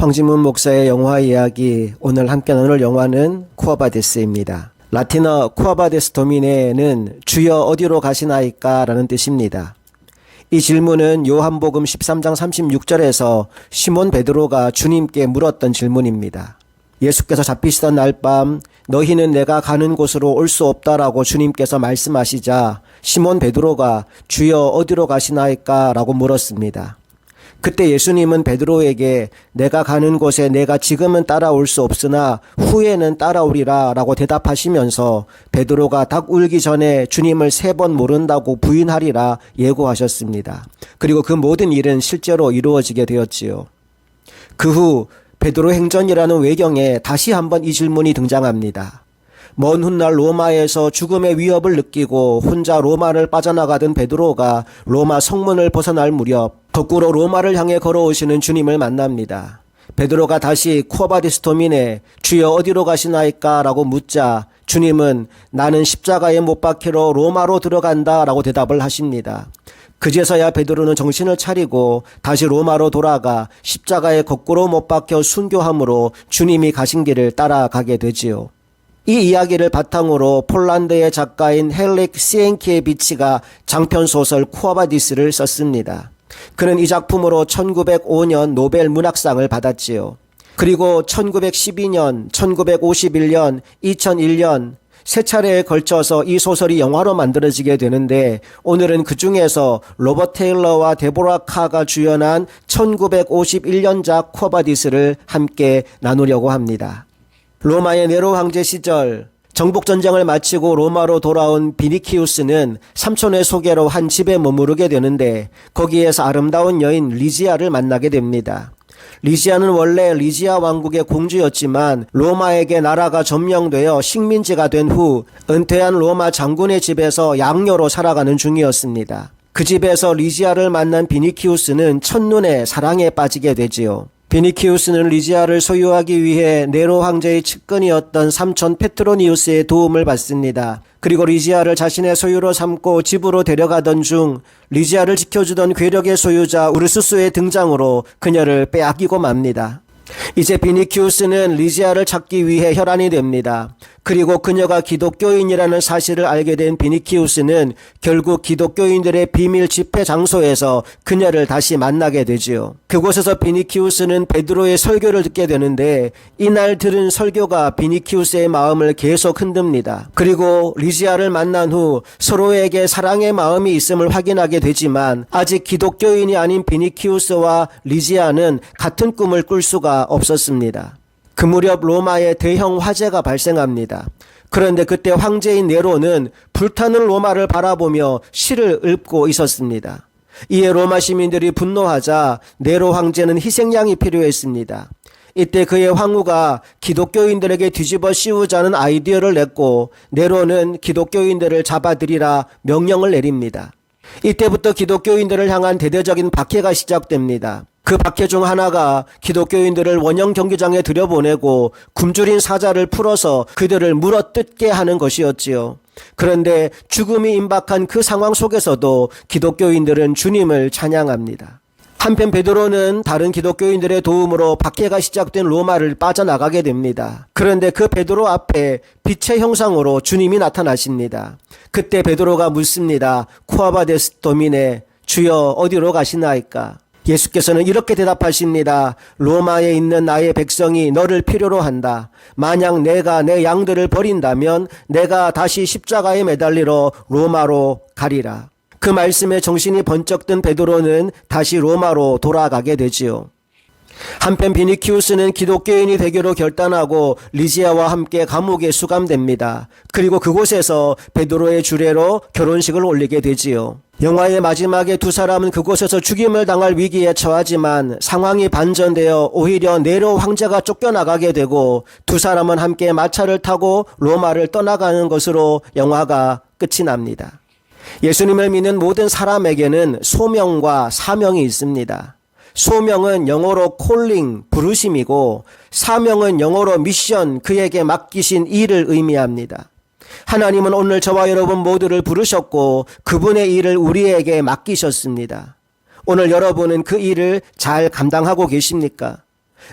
황지문 목사의 영화 이야기 오늘 함께 나눌 영화는 쿠아바데스입니다. 라틴어 쿠아바데스 도미네는 주여 어디로 가시나이까 라는 뜻입니다. 이 질문은 요한복음 13장 36절에서 시몬 베드로가 주님께 물었던 질문입니다. 예수께서 잡히시던 날 밤 너희는 내가 가는 곳으로 올 수 없다라고 주님께서 말씀하시자 시몬 베드로가 주여 어디로 가시나이까 라고 물었습니다. 그때 예수님은 베드로에게 내가 가는 곳에 내가 지금은 따라올 수 없으나 후에는 따라오리라 라고 대답하시면서 베드로가 닭 울기 전에 주님을 세 번 모른다고 부인하리라 예고하셨습니다. 그리고 그 모든 일은 실제로 이루어지게 되었지요. 그 후 베드로 행전이라는 외경에 다시 한번 이 질문이 등장합니다. 먼 훗날 로마에서 죽음의 위협을 느끼고 혼자 로마를 빠져나가던 베드로가 로마 성문을 벗어날 무렵 거꾸로 로마를 향해 걸어오시는 주님을 만납니다. 베드로가 다시 쿠어바디스토민에 주여 어디로 가시나이까 라고 묻자 주님은 나는 십자가에 못 박히러 로마로 들어간다 라고 대답을 하십니다. 그제서야 베드로는 정신을 차리고 다시 로마로 돌아가 십자가에 거꾸로 못 박혀 순교함으로 주님이 가신 길을 따라가게 되지요. 이 이야기를 바탕으로 폴란드의 작가인 헬릭 시엔키에비치가 장편 소설 쿠아바디스를 썼습니다. 그는 이 작품으로 1905년 노벨 문학상을 받았지요. 그리고 1912년, 1951년, 2001년 세 차례에 걸쳐서 이 소설이 영화로 만들어지게 되는데 오늘은 그 중에서 로버트 테일러와 데보라 카가 주연한 1951년작 쿠아바디스를 함께 나누려고 합니다. 로마의 네로 황제 시절 정복 전쟁을 마치고 로마로 돌아온 비니키우스는 삼촌의 소개로 한 집에 머무르게 되는데 거기에서 아름다운 여인 리지아를 만나게 됩니다. 리지아는 원래 리지아 왕국의 공주였지만 로마에게 나라가 점령되어 식민지가 된 후 은퇴한 로마 장군의 집에서 양녀로 살아가는 중이었습니다. 그 집에서 리지아를 만난 비니키우스는 첫눈에 사랑에 빠지게 되지요. 비니키우스는 리지아를 소유하기 위해 네로 황제의 측근이었던 삼촌 페트로니우스의 도움을 받습니다. 그리고 리지아를 자신의 소유로 삼고 집으로 데려가던 중 리지아를 지켜주던 괴력의 소유자 우르스스의 등장으로 그녀를 빼앗기고 맙니다. 이제 비니키우스는 리지아를 찾기 위해 혈안이 됩니다. 그리고 그녀가 기독교인이라는 사실을 알게 된 비니키우스는 결국 기독교인들의 비밀 집회 장소에서 그녀를 다시 만나게 되지요. 그곳에서 비니키우스는 베드로의 설교를 듣게 되는데 이날 들은 설교가 비니키우스의 마음을 계속 흔듭니다. 그리고 리지아를 만난 후 서로에게 사랑의 마음이 있음을 확인하게 되지만 아직 기독교인이 아닌 비니키우스와 리지아는 같은 꿈을 꿀 수가 없었습니다. 그 무렵 로마에 대형 화재가 발생합니다. 그런데 그때 황제인 네로는 불타는 로마를 바라보며 시를 읊고 있었습니다. 이에 로마 시민들이 분노하자 네로 황제는 희생양이 필요했습니다. 이때 그의 황후가 기독교인들에게 뒤집어 씌우자는 아이디어를 냈고 네로는 기독교인들을 잡아들이라 명령을 내립니다. 이때부터 기독교인들을 향한 대대적인 박해가 시작됩니다. 그 박해 중 하나가 기독교인들을 원형 경기장에 들여보내고 굶주린 사자를 풀어서 그들을 물어뜯게 하는 것이었지요. 그런데 죽음이 임박한 그 상황 속에서도 기독교인들은 주님을 찬양합니다. 한편 베드로는 다른 기독교인들의 도움으로 박해가 시작된 로마를 빠져나가게 됩니다. 그런데 그 베드로 앞에 빛의 형상으로 주님이 나타나십니다. 그때 베드로가 묻습니다. 쿠아바데스 도미네 주여 어디로 가시나이까? 예수께서는 이렇게 대답하십니다. 로마에 있는 나의 백성이 너를 필요로 한다. 만약 내가 내 양들을 버린다면 내가 다시 십자가에 매달리러 로마로 가리라. 그 말씀에 정신이 번쩍 든 베드로는 다시 로마로 돌아가게 되지요. 한편 비니키우스는 기독교인이 되기로 결단하고 리지아와 함께 감옥에 수감됩니다. 그리고 그곳에서 베드로의 주례로 결혼식을 올리게 되지요. 영화의 마지막에 두 사람은 그곳에서 죽임을 당할 위기에 처하지만 상황이 반전되어 오히려 네로 황제가 쫓겨나가게 되고 두 사람은 함께 마차를 타고 로마를 떠나가는 것으로 영화가 끝이 납니다. 예수님을 믿는 모든 사람에게는 소명과 사명이 있습니다. 소명은 영어로 콜링, 부르심이고 사명은 영어로 미션, 그에게 맡기신 일을 의미합니다. 하나님은 오늘 저와 여러분 모두를 부르셨고 그분의 일을 우리에게 맡기셨습니다. 오늘 여러분은 그 일을 잘 감당하고 계십니까?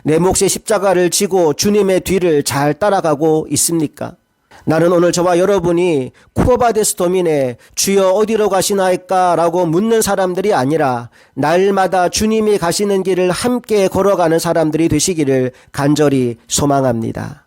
내 몫의 십자가를 지고 주님의 뒤를 잘 따라가고 있습니까? 나는 오늘 저와 여러분이 쿠어바데스 도민에 주여 어디로 가시나이까 라고 묻는 사람들이 아니라 날마다 주님이 가시는 길을 함께 걸어가는 사람들이 되시기를 간절히 소망합니다.